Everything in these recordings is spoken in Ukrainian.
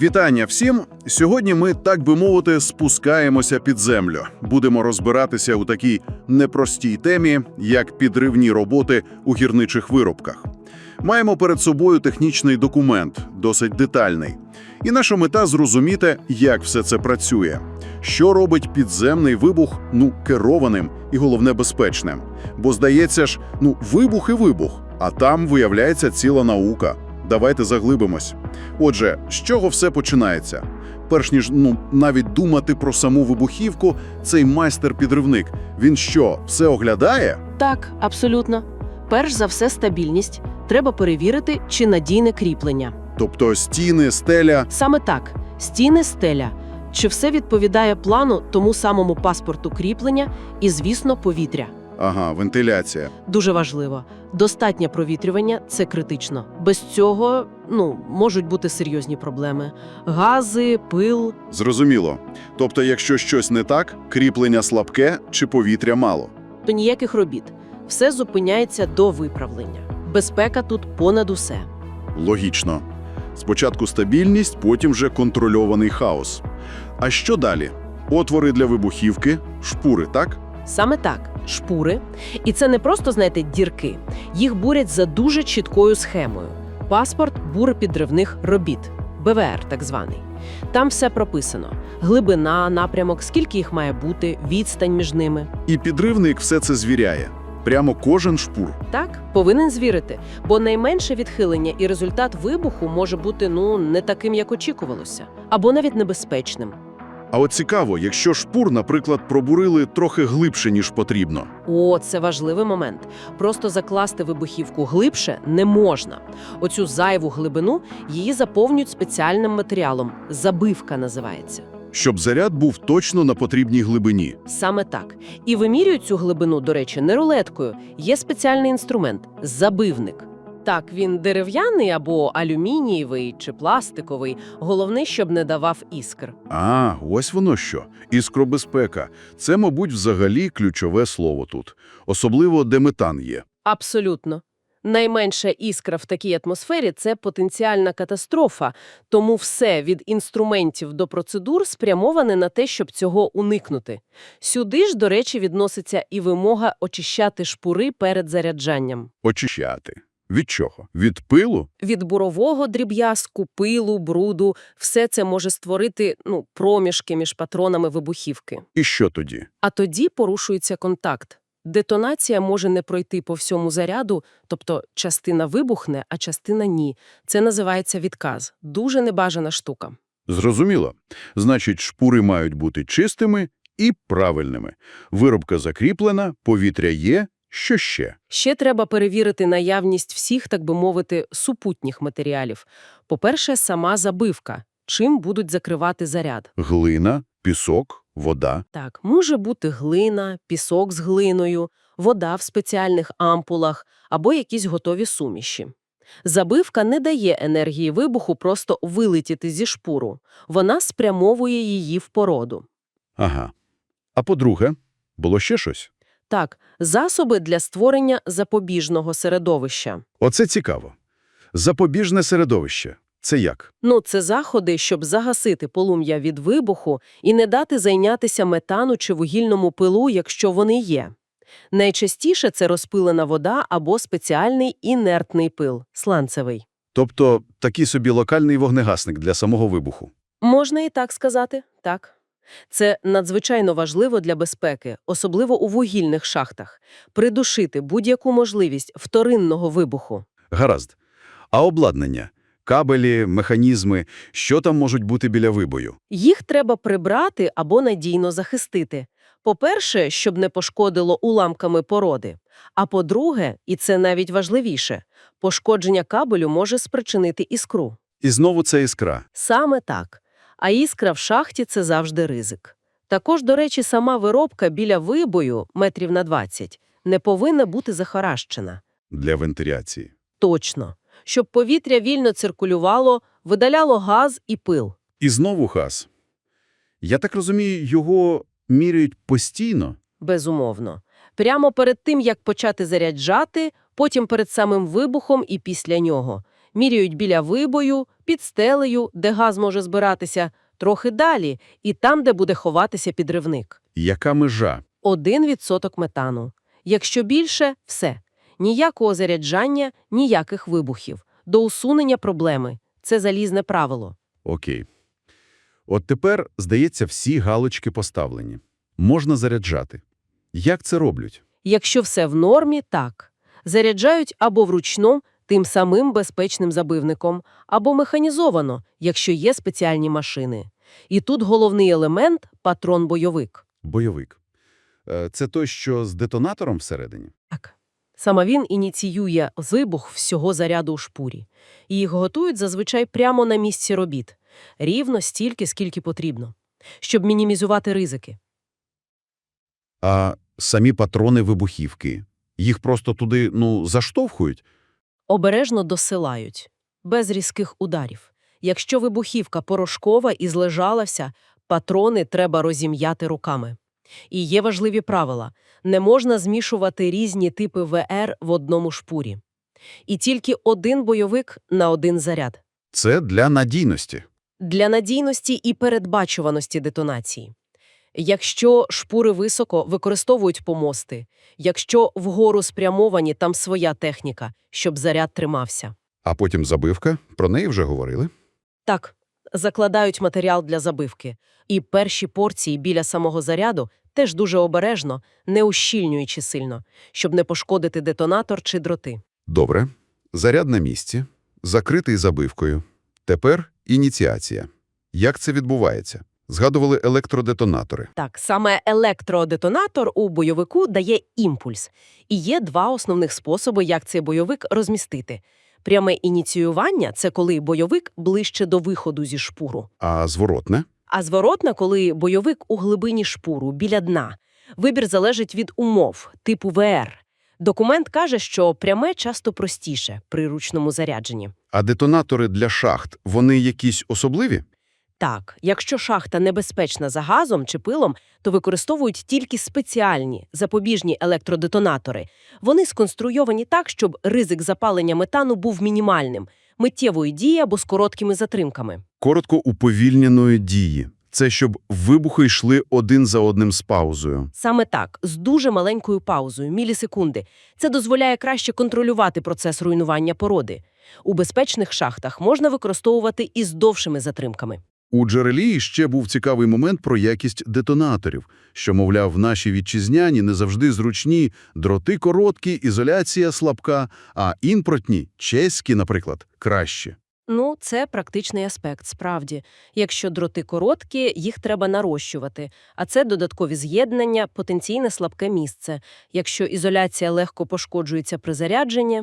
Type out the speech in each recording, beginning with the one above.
Вітання всім! Сьогодні ми, так би мовити, спускаємося під землю. Будемо розбиратися у такій непростій темі, як підривні роботи у гірничих виробках. Маємо перед собою технічний документ, досить детальний. І наша мета зрозуміти, як все це працює. Що робить підземний вибух, ну, керованим і, головне, безпечним. Бо, здається ж, ну, вибух і вибух, а там, виявляється, ціла наука. Давайте заглибимось. Отже, з чого все починається? Перш ніж ну навіть думати про саму вибухівку, цей майстер-підривник. Він що, все оглядає? Так, абсолютно. Перш за все, стабільність. Треба перевірити, чи надійне кріплення. Тобто стіни, стеля. Саме так: стіни, стеля. Чи все відповідає плану тому самому паспорту кріплення і, звісно, повітря. Ага, вентиляція. Дуже важливо. Достатнє провітрювання це критично. Без цього ну можуть бути серйозні проблеми: гази, пил. Зрозуміло. Тобто, якщо щось не так, кріплення слабке чи повітря мало. То ніяких робіт. Все зупиняється до виправлення. Безпека тут понад усе. Логічно. Спочатку стабільність, потім вже контрольований хаос. А що далі? Отвори для вибухівки, шпури, так? Саме так, шпури. І це не просто, знаєте, дірки. Їх бурять за дуже чіткою схемою. Паспорт бурепідривних робіт. БВР, так званий. Там все прописано: глибина, напрямок, скільки їх має бути, відстань між ними. І підривник все це звіряє. Прямо кожен шпур. Так, повинен звірити, бо найменше відхилення і результат вибуху може бути ну не таким, як очікувалося, або навіть небезпечним. А от цікаво, якщо шпур, наприклад, пробурили трохи глибше, ніж потрібно. О, це важливий момент. Просто закласти вибухівку глибше не можна. Оцю зайву глибину її заповнюють спеціальним матеріалом. Забивка називається. Щоб заряд був точно на потрібній глибині. Саме так. І вимірюють цю глибину, до речі, не рулеткою. Є спеціальний інструмент забивник. Так, він дерев'яний або алюмінієвий чи пластиковий. Головне, щоб не давав іскр. А, ось воно що. Іскробезпека. Це, мабуть, взагалі ключове слово тут. Особливо, де метан є. Абсолютно. Найменша іскра в такій атмосфері це потенціальна катастрофа, тому все від інструментів до процедур спрямоване на те, щоб цього уникнути. Сюди ж, до речі, відноситься і вимога очищати шпури перед заряджанням. Очищати. Від чого? Від пилу? Від бурового дріб'язку, пилу, бруду – все це може створити ну, проміжки між патронами вибухівки. І що тоді? А тоді порушується контакт. Детонація може не пройти по всьому заряду, тобто частина вибухне, а частина ні. Це називається відказ. Дуже небажана штука. Зрозуміло. Значить, шпури мають бути чистими і правильними. Виробка закріплена, повітря є. Що ще? Ще треба перевірити наявність всіх, так би мовити, супутніх матеріалів. По-перше, сама забивка. Чим будуть закривати заряд? Глина, пісок, вода. Так, може бути глина, пісок з глиною, вода в спеціальних ампулах або якісь готові суміші. Забивка не дає енергії вибуху просто вилетіти зі шпуру. Вона спрямовує її в породу. Ага. А по-друге, було ще щось? Так, засоби для створення запобіжного середовища. Оце цікаво. Запобіжне середовище. Це як? Ну, це заходи, щоб загасити полум'я від вибуху і не дати зайнятися метану чи вугільному пилу, якщо вони є. Найчастіше це розпилена вода або спеціальний інертний пил – сланцевий. Тобто такий собі локальний вогнегасник для самого вибуху. Можна і так сказати, так. Це надзвичайно важливо для безпеки, особливо у вугільних шахтах – придушити будь-яку можливість вторинного вибуху. Гаразд. А обладнання? Кабелі, механізми, що там можуть бути біля вибою? Їх треба прибрати або надійно захистити. По-перше, щоб не пошкодило уламками породи. А по-друге, і це навіть важливіше, пошкодження кабелю може спричинити іскру. І знову це іскра. Саме так. А іскра в шахті – це завжди ризик. Також, до речі, сама виробка біля вибою, метрів на 20, не повинна бути захаращена. Для вентиляції. Точно. Щоб повітря вільно циркулювало, видаляло газ і пил. І знову газ. Я так розумію, його міряють постійно? Безумовно. Прямо перед тим, як почати заряджати, потім перед самим вибухом і після нього. Міряють біля вибою, під стелею, де газ може збиратися, трохи далі, і там, де буде ховатися підривник. Яка межа? 1% метану. Якщо більше – все. Ніякого заряджання, ніяких вибухів. До усунення проблеми. Це залізне правило. Окей. От тепер, здається, всі галочки поставлені. Можна заряджати. Як це роблять? Якщо все в нормі – так. Заряджають або вручну, тим самим безпечним забивником, або механізовано, якщо є спеціальні машини. І тут головний елемент – патрон-бойовик. Бойовик. Е, Це той, що з детонатором всередині? Так. Саме він ініціює вибух всього заряду у шпурі. І їх готують зазвичай прямо на місці робіт. Рівно стільки, скільки потрібно. Щоб мінімізувати ризики. А самі патрони вибухівки. Їх просто туди, ну, заштовхують? Обережно досилають. Без різких ударів. Якщо вибухівка порошкова і злежалася, патрони треба розім'яти руками. І є важливі правила. Не можна змішувати різні типи ВР в одному шпурі. І тільки один бойовик на один заряд. Це для надійності. Для надійності і передбачуваності детонації. Якщо шпури високо, використовують помости. Якщо вгору спрямовані, там своя техніка, щоб заряд тримався. А потім забивка. Про неї вже говорили. Так, закладають матеріал для забивки. І перші порції біля самого заряду теж дуже обережно, не ущільнюючи сильно, щоб не пошкодити детонатор чи дроти. Добре. Заряд на місці. Закритий забивкою. Тепер ініціація. Як це відбувається? Згадували електродетонатори. Так, саме електродетонатор у бойовику дає імпульс. І є два основних способи, як цей бойовик розмістити. Пряме ініціювання – це коли бойовик ближче до виходу зі шпуру. А зворотне? А зворотна, коли бойовик у глибині шпуру, біля дна. Вибір залежить від умов, типу ВР. Документ каже, що пряме часто простіше при ручному зарядженні. А детонатори для шахт, вони якісь особливі? Так, якщо шахта небезпечна за газом чи пилом, то використовують тільки спеціальні запобіжні електродетонатори. Вони сконструйовані так, щоб ризик запалення метану був мінімальним, миттєвої дії або з короткими затримками. Коротко уповільненої дії. Це щоб вибухи йшли один за одним з паузою. Саме так, з дуже маленькою паузою, мілісекунди. Це дозволяє краще контролювати процес руйнування породи. У безпечних шахтах можна використовувати і з довшими затримками. У джерелі ще був цікавий момент про якість детонаторів, що, мовляв, наші вітчизняні не завжди зручні, дроти короткі, ізоляція слабка, а імпортні, чеські, наприклад, краще. Ну, це практичний аспект, справді. Якщо дроти короткі, їх треба нарощувати, а це додаткові з'єднання, потенційне слабке місце. Якщо ізоляція легко пошкоджується при зарядженні,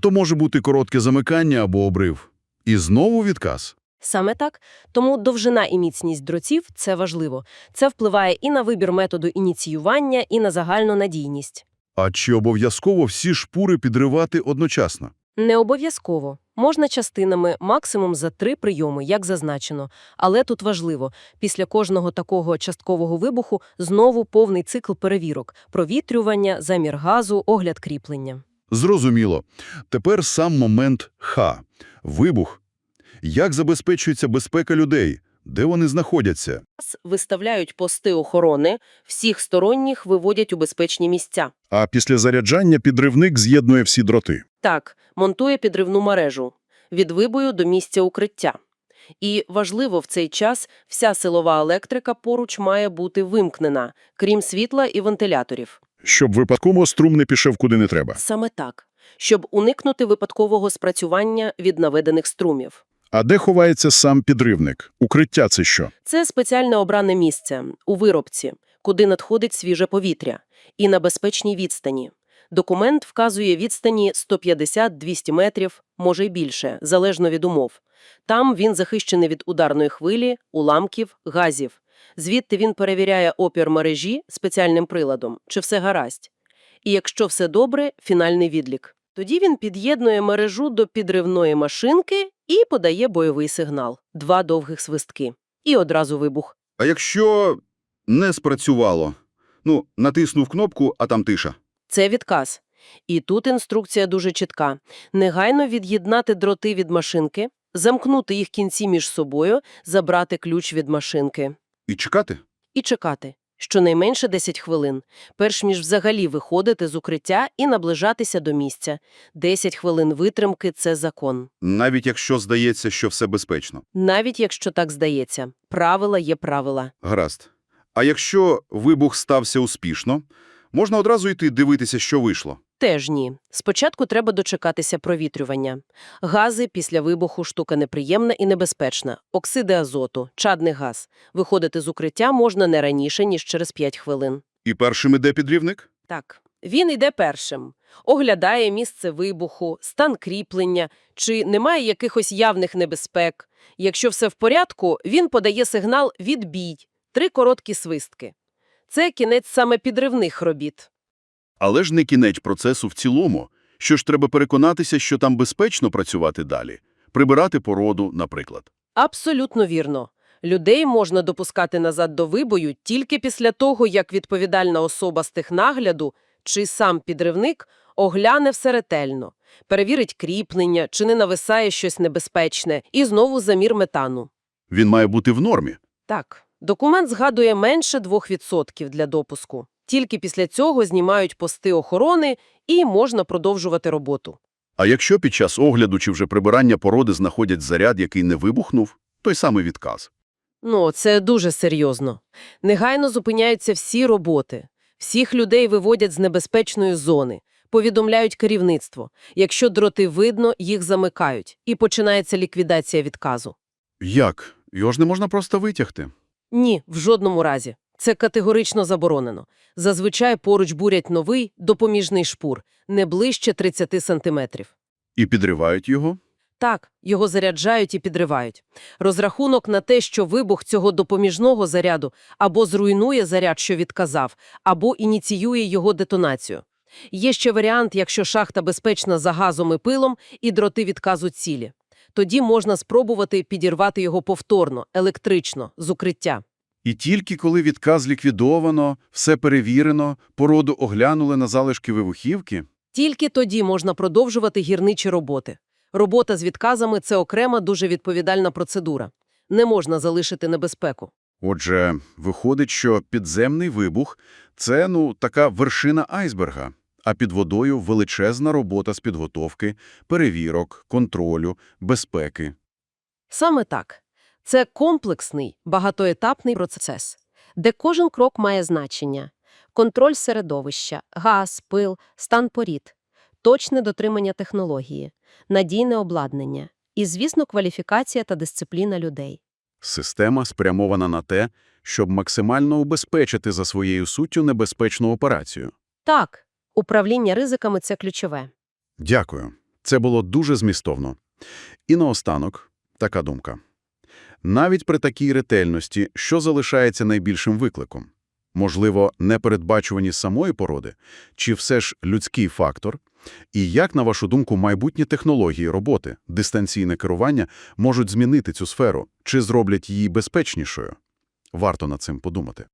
То може бути коротке замикання або обрив. І знову відказ. Саме так. Тому довжина і міцність дротів – це важливо. Це впливає і на вибір методу ініціювання, і на загальну надійність. А чи обов'язково всі шпури підривати одночасно? Не обов'язково. Можна частинами, максимум за три прийоми, як зазначено. Але тут важливо, після кожного такого часткового вибуху знову повний цикл перевірок – провітрювання, замір газу, огляд кріплення. Зрозуміло. Тепер сам момент Х. Вибух. Як забезпечується безпека людей? Де вони знаходяться? Виставляють пости охорони, всіх сторонніх виводять у безпечні місця. А після заряджання підривник з'єднує всі дроти. Так, монтує підривну мережу від вибою до місця укриття. І важливо в цей час вся силова електрика поруч має бути вимкнена, крім світла і вентиляторів. Щоб випадково струм не пішов куди не треба. Саме так, щоб уникнути випадкового спрацювання від наведених струмів. А де ховається сам підривник? Укриття це що? Це спеціальне обране місце у виробці, куди надходить свіже повітря, і на безпечній відстані. Документ вказує відстані 150-200 метрів, може й більше, залежно від умов. Там він захищений від ударної хвилі, уламків, газів. Звідти він перевіряє опір мережі спеціальним приладом, чи все гаразд. І якщо все добре, фінальний відлік. Тоді він під'єднує мережу до підривної машинки і подає бойовий сигнал. Два довгих свистки. І одразу вибух. А якщо не спрацювало? Ну, натиснув кнопку, а там тиша. Це відказ. І тут інструкція дуже чітка. Негайно від'єднати дроти від машинки, замкнути їх кінці між собою, забрати ключ від машинки. І чекати? І чекати. Щонайменше 10 хвилин, перш ніж взагалі виходити з укриття і наближатися до місця. 10 хвилин витримки – це закон. Навіть якщо здається, що все безпечно. Навіть якщо так здається. Правила є правила. Гаразд. А якщо вибух стався успішно, можна одразу йти дивитися, що вийшло. Теж ні. Спочатку треба дочекатися провітрювання. Гази після вибуху – штука неприємна і небезпечна. Оксиди азоту, чадний газ. Виходити з укриття можна не раніше, ніж через 5 хвилин. І першим іде підрівник? Так, він йде першим. Оглядає місце вибуху, стан кріплення, чи немає якихось явних небезпек. Якщо все в порядку, він подає сигнал «відбій» – три короткі свистки. Це кінець саме підривних робіт. Але ж не кінець процесу в цілому. Що ж треба переконатися, що там безпечно працювати далі? Прибирати породу, наприклад. Абсолютно вірно. Людей можна допускати назад до вибою тільки після того, як відповідальна особа з технагляду чи сам підривник огляне все ретельно, перевірить кріплення, чи не нависає щось небезпечне, і знову замір метану. Він має бути в нормі. Так, документ згадує менше 2% для допуску. Тільки після цього знімають пости охорони і можна продовжувати роботу. А якщо під час огляду чи вже прибирання породи знаходять заряд, який не вибухнув, той самий відказ. Ну, це дуже серйозно. Негайно зупиняються всі роботи. Всіх людей виводять з небезпечної зони, повідомляють керівництво. Якщо дроти видно, їх замикають. І починається ліквідація відказу. Як? Його ж не можна просто витягти. Ні, в жодному разі. Це категорично заборонено. Зазвичай поруч бурять новий допоміжний шпур, не ближче 30 сантиметрів. І підривають його? Так, його заряджають і підривають. Розрахунок на те, що вибух цього допоміжного заряду або зруйнує заряд, що відказав, або ініціює його детонацію. Є ще варіант, якщо шахта безпечна за газом і пилом, і дроти відказу цілі. Тоді можна спробувати підірвати його повторно, електрично, з укриття. І тільки коли відказ ліквідовано, все перевірено, породу оглянули на залишки вибухівки, Тільки тоді можна продовжувати гірничі роботи. Робота з відказами – це окрема дуже відповідальна процедура. Не можна залишити небезпеку. Отже, виходить, що підземний вибух – це, ну, така вершина айсберга, а під водою величезна робота з підготовки, перевірок, контролю, безпеки. Саме так. Це комплексний, багатоетапний процес, де кожен крок має значення. Контроль середовища, газ, пил, стан порід, точне дотримання технології, надійне обладнання і, звісно, кваліфікація та дисципліна людей. Система спрямована на те, щоб максимально убезпечити за своєю суттю небезпечну операцію. Так, управління ризиками – це ключове. Дякую. Це було дуже змістовно. І наостанок така думка. Навіть при такій ретельності, що залишається найбільшим викликом? Можливо, непередбачуваність самої породи? Чи все ж людський фактор? І як, на вашу думку, майбутні технології роботи, дистанційне керування можуть змінити цю сферу? Чи зроблять її безпечнішою? Варто над цим подумати.